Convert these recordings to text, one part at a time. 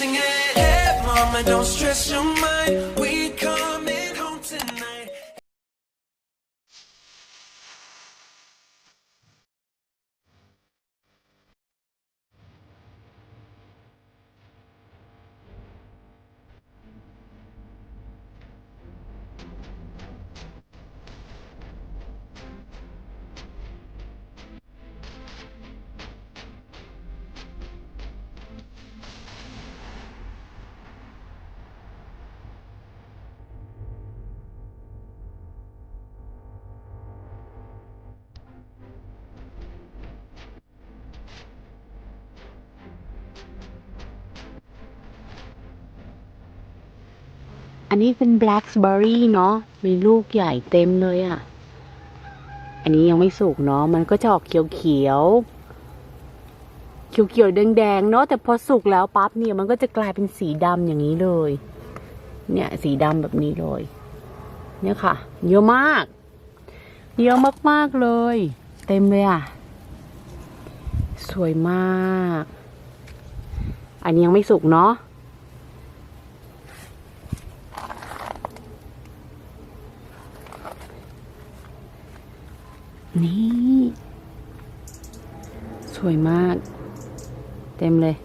singing, hey mama, don't stress your mind. We coming อันนี้เป็น blackberry เนาะ มีลูกใหญ่เต็มเลยอะ่ะ อันนี้ยังไม่สุกเนาะ มันก็จะออกเขียวเขียวเขียวเขียวๆแดงๆเนาะ แต่พอสุกแล้วปั๊บเนี่ย มันก็จะกลายเป็นสีดำอย่างนี้เลย เนี่ย สีดำแบบนี้เลย เนี่ยค่ะ เยอะมาก เยอะมากๆเลย เต็มเลยอะ่ะ สวยมาก อันนี้ยังไม่สุกเนาะ นี่ สวยมาก เต็มเลย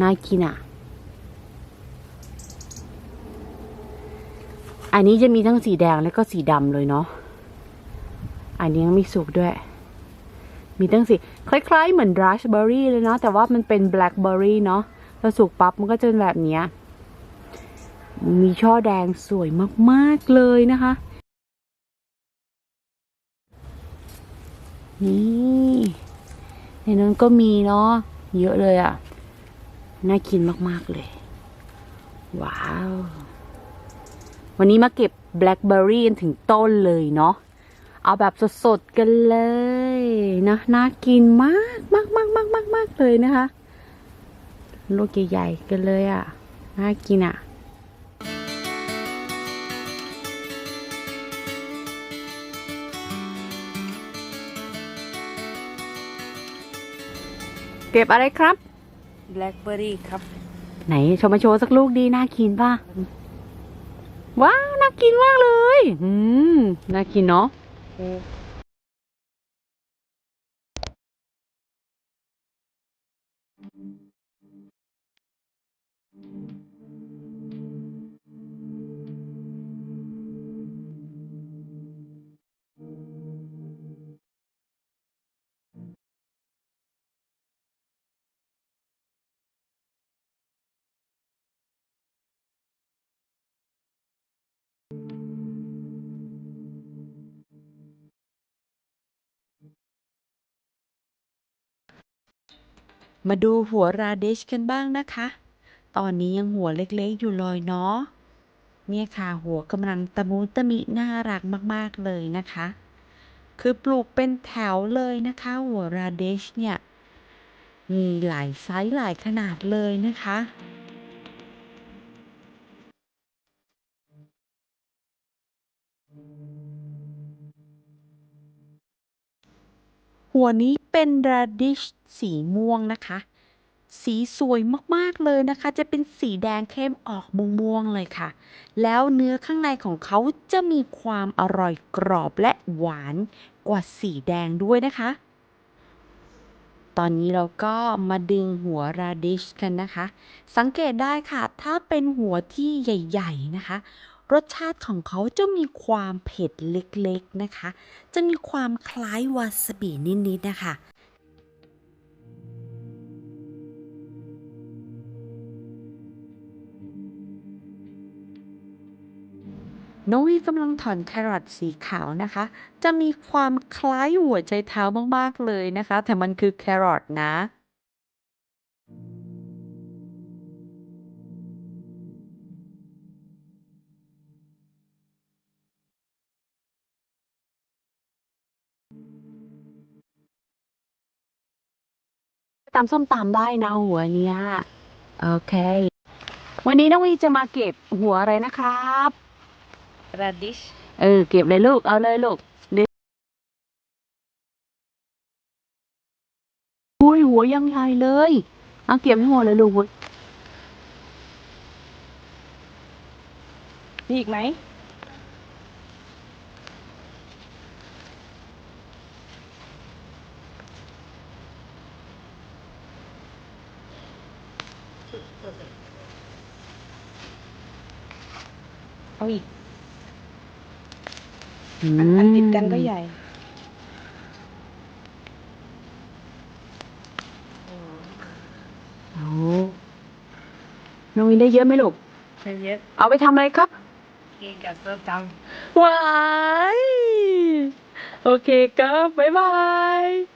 น่ากินอะ อันนี้จะมีทั้งสีแดงแล้วก็สีดำเลยเนาะ อันนี้ยังไม่สุกด้วย มีทั้งสีคล้ายๆ เหมือนราสเบอร์รี่เลยเนาะ แต่ว่ามันเป็นแบล็คเบอร์รี่เนาะพอสุกปั๊บมันก็จะเป็นแบบเนี้ยมีช่อแดงสวยมาก ๆ เลยนะคะ นี่ในนั้นก็มีเนาะเยอะเลยอะ่ะ น่ากินมาก ๆ เลย ว้าว วันนี้มาเก็บแบล็คเบอร์รี่ถึงต้นเลยเนาะเอาแบบสดๆกันเลยนะน่ากินมากมากมากมากมากมากเลยนะคะ ลูกใหญ่ๆกันเลยอะ่ะ น่ากินอะ เก็บอะไรครับ แบล็คเบอร์รี่ครับ ไหนโชว์มาโชว์สักลูกดีน่ากินป่ะ ว้าว น่ากินมากเลย อืม น่ากินเนาะ มาดูหัวราเดชกันบ้างนะคะ ตอนนี้ยังหัวเล็กๆอยู่เลยเนาะ เนี่ยค่ะหัวกำลังตะมุตะมิน่ารักมากๆเลยนะคะ คือปลูกเป็นแถวเลยนะคะ หัวราเดชเนี่ย มีหลายไซส์หลายขนาดเลยนะคะหัวนี้ เป็นราดิชสีม่วงนะคะ สีสวยมากๆเลยนะคะ จะเป็นสีแดงเข้มออกม่วงๆเลยค่ะ แล้วเนื้อข้างในของเขาจะมีความอร่อยกรอบและหวานกว่าสีแดงด้วยนะคะ ตอนนี้เราก็มาดึงหัวราดิชกันนะคะ สังเกตได้ค่ะ ถ้าเป็นหัวที่ใหญ่ ๆนะคะ รสชาติของเขาจะมีความเผ็ดเล็กๆนะคะ จะมีความคล้ายวาซาบินิดๆนะคะน้องวีกำลังถอนแครอทสีขาวนะคะ จะมีความคล้ายหัวใจเท้ามากๆเลยนะคะ แต่มันคือแครอทนะ ตำส้มตำได้นะหัวเนี้ยโอเค วันนี้น้องวีจะมาเก็บหัวอะไรนะครับราดิชเออเก็บเลยลูกเอาเลยลูกอุ้ยหัวยังใหญ่เลยเอาเก็บให้หมดเลยลูกมีอีกไหม เอาอีก อันอันติดกันก็ใหญ่โอ้น้องวินได้เยอะไหมลูก ไม่เยอะเอาไปทำอะไรครับ กินกับส้มตว้าย โอเคครับ บ๊ายบาย